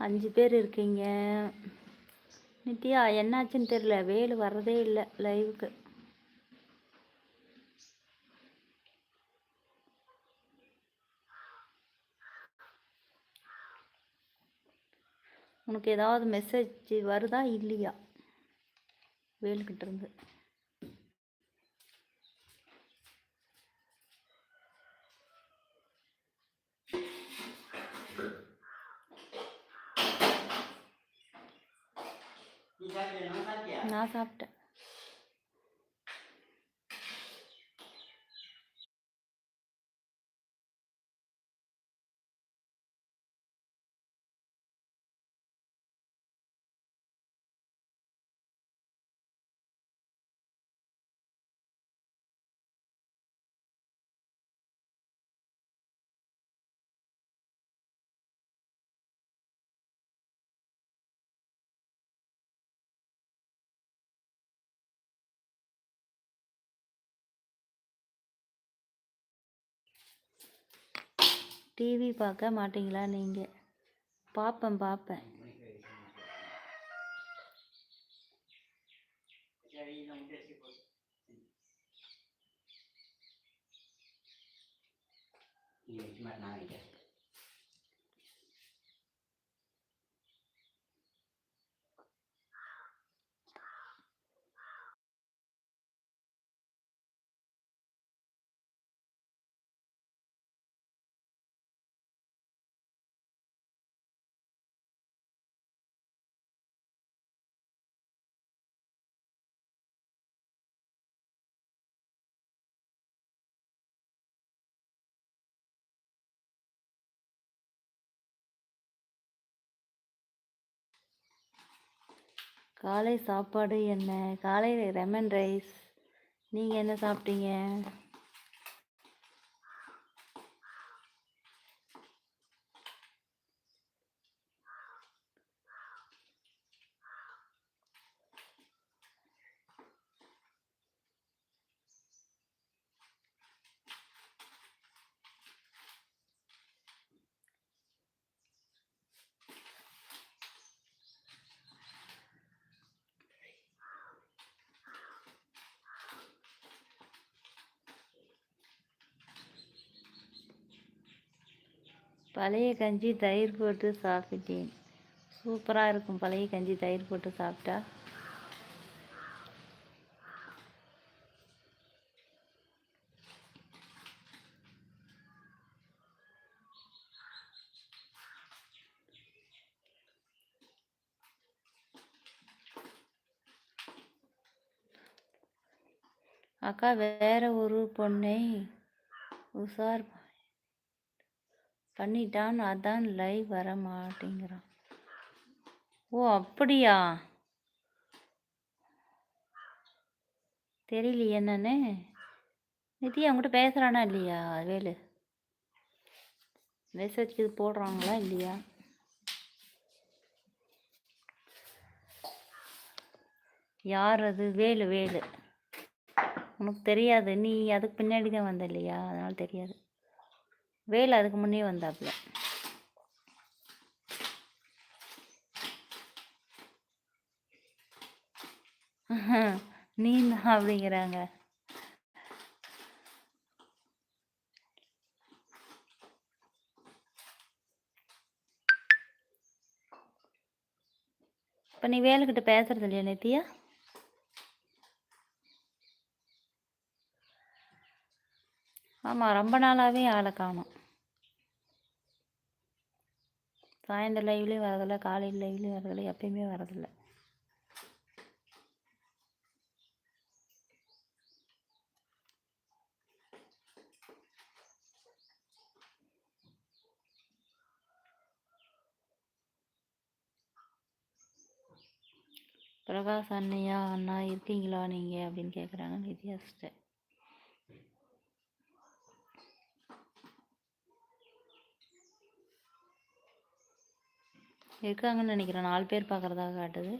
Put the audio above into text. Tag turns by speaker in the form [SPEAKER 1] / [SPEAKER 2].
[SPEAKER 1] அஞ்சு பேர் இருக்கீங்க. நித்யா என்னாச்சுன்னு தெரியல. வேலு வர்றதே இல்லை லைவுக்கு உனக்கு ஏதாவது மெசேஜ் வருதா இல்லையா? வேலுக்கிட்ட நான் சாப்பிட்டேன். டிவி பார்க்க மாட்டீங்களா நீங்கள் பார்ப்பேன் பார்ப்பேன். காலை சாப்பாடு என்ன? காலை லெமன் ரைஸ். நீங்கள் என்ன சாப்பிட்டீங்க? பழைய கஞ்சி தயிர் போட்டு சாப்பிட்டேன். சூப்பராக இருக்கும் பழைய கஞ்சி தயிர் போட்டு சாப்பிட்டா. அக்கா வேற ஒரு பொண்ணை உஷார் பண்ணிட்டான் அதான் லைவ் வர மாட்டேங்கிறான் ஓ அப்படியா? தெரியலையே என்னன்னு. நிதி அவங்ககிட்ட பேசுகிறானா இல்லையா? வேலு. மெசேஜ் இது போடுறாங்களா இல்லையா? யார் அது? வேலு வேலு. உனக்கு தெரியாது. நீ அதுக்கு பின்னாடி தான் வந்த இல்லையா? அதனால் தெரியாது. வேல் அதுக்கு முன்னே வந்தாப்புல. நீ தான் அப்படிங்கிறாங்க. இப்போ நீ வேலுக்கிட்ட பேசுறது இல்லையா நித்தியா ஆமாம் ரொம்ப நாளாகவே ஆளை காணும். சாயந்தரம் லைவ்லேயும் வரதில்லை காலையில் லைவ்லேயும் வரதில்லை எப்பயுமே வரதில்லை பிரகாஷ் அண்ணையா அண்ணா இருக்கீங்களா நீங்கள் அப்படின்னு கேட்குறாங்க நித்யாஸ்ட இருக்காங்கன்னு நினைக்கிறேன். நாலு பேர் பார்க்குறதாக காட்டுது.